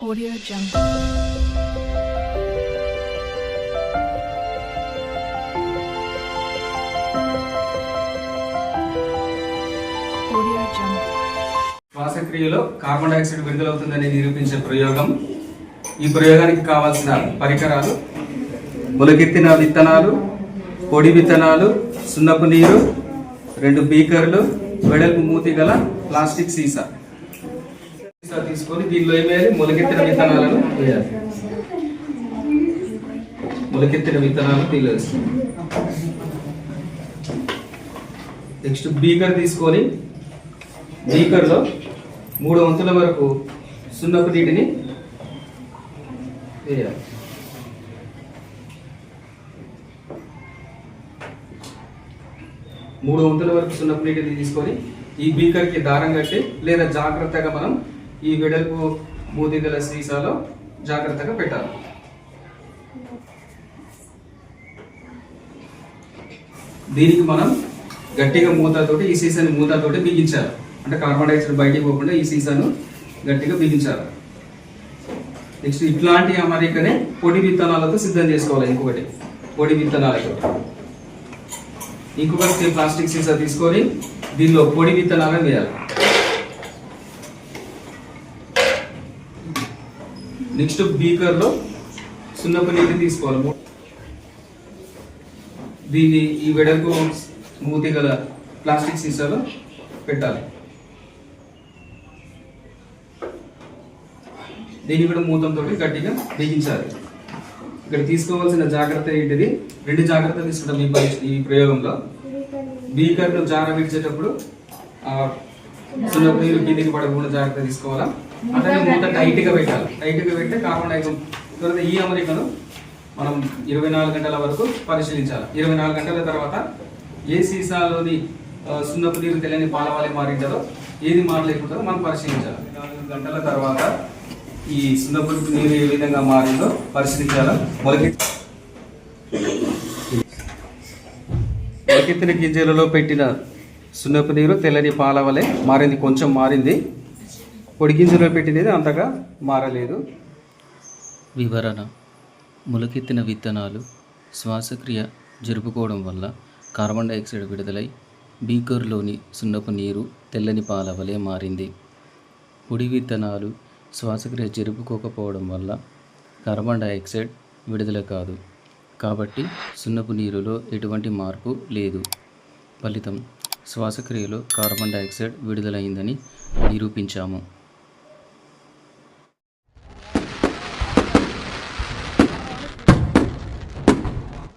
Audio Jungle. శ్వాసక్రియలో carbon dioxide విడుదలవుతుందని నిరూపించే ప్రయోగం. ఈ ప్రయోగానికి కావాల్సిన పరికరాలు మొలకెత్తిన విత్తనాలు పొడి విత్తనాలు సున్నపు నీరు రెండు బీకర్లు వెడల్పు మూతి గల ప్లాస్టిక్ సీసా. సీసా తీసుకొని దీనిలో ఏమేయాలి? మొలకెత్తిన విత్తనాలను వేయాలి మొలకెత్తిన విత్తనాలు దీనిలో వేస్తాం. నెక్స్ట్ బీకర్ తీసుకొని బీకర్లో మూడు వంతుల వరకు సున్నపు నీటిని వేయాలి. మూడు వంతుల వరకు సున్నపు నీటిని తీసుకొని ఈ బీకర్కి దారం కట్టి లేదా జాగ్రత్తగా మనం ఈ వెడల్పు మూతి గల సీసాలో జాగ్రత్తగా పెట్టాలి. దీనికి మనం గట్టిగా మూతతోటి ఈ సీసాని మూతతోటి బిగించాలి. అంటే కార్బన్ డైఆక్సైడ్ బయటికి పోకుండా ఈ సీసాను గట్టిగా బిగించాలి. నెక్స్ట్ ఇట్లాంటి అమరికనే పొడి విత్తనాలతో సిద్ధం చేసుకోవాలి ఇంకొకటి. పొడి విత్తనాలతో. ఇంకొకటి ప్లాస్టిక్ సీసా తీసుకొని దీనిలో పొడి విత్తనాలను వేయాలి. నెక్స్ట్ బీకర్లో సున్నపు నీటిని తీసుకోవాలి. దీన్ని ఈ వెడల్పు మూతి గల ప్లాస్టిక్ సీసాలో పెట్టాలి. దీన్ని కూడా మూతంతో గట్టిగా బిగించాలి. ఇక్కడ తీసుకోవాల్సిన జాగ్రత్త ఏంటిది? రెండు జాగ్రత్తలు తీసుకుంటాం ఈ పరీక్ష ఈ ప్రయోగంలో. బీకర్ను జార విడిచేటప్పుడు సున్నపు నీరు కిందికి పడకుండా జాగ్రత్త తీసుకోవాలా? అట్లనే మూత టైట్గా పెట్టాలి. టైట్గా పెడితే కార్బన్ డైఆక్సైడ్ తర్వాత ఈ అమరికను మనం ఇరవై నాలుగు గంటల వరకు పరిశీలించాలి. ఇరవై నాలుగు గంటల తర్వాత ఏ సీసాలోని సున్నపు నీరు తెలియని పాలవాలి మారింటుందో ఏది మారలేకుంటుందో మనం పరిశీలించాలి. నాలుగు గంటల తర్వాత ఈ సున్నపు నీరు ఏ విధంగా మారిందో పరిశీలించాలి. మొలకి మొలకెత్తిన గింజలలో పెట్టిన సున్నపు నీరు తెల్లని పాల వలె మారింది కొంచెం మారింది. పొడి గింజలో పెట్టినది అంతగా మారలేదు. వివరణ. మొలకెత్తిన విత్తనాలు శ్వాసక్రియ జరుపుకోవడం వల్ల కార్బన్ డైఆక్సైడ్ విడుదలై బీకర్లోని సున్నపు నీరు తెల్లని పాల వలె మారింది. పొడి విత్తనాలు శ్వాసక్రియ జరుపుకోకపోవడం వల్ల కార్బన్ డైఆక్సైడ్ విడుదల కాదు. కాబట్టి సున్నపు నీరులో ఎటువంటి మార్పు లేదు. ఫలితం శ్వాసక్రియలో కార్బన్ డైఆక్సైడ్ విడుదలైందని నిరూపించాము.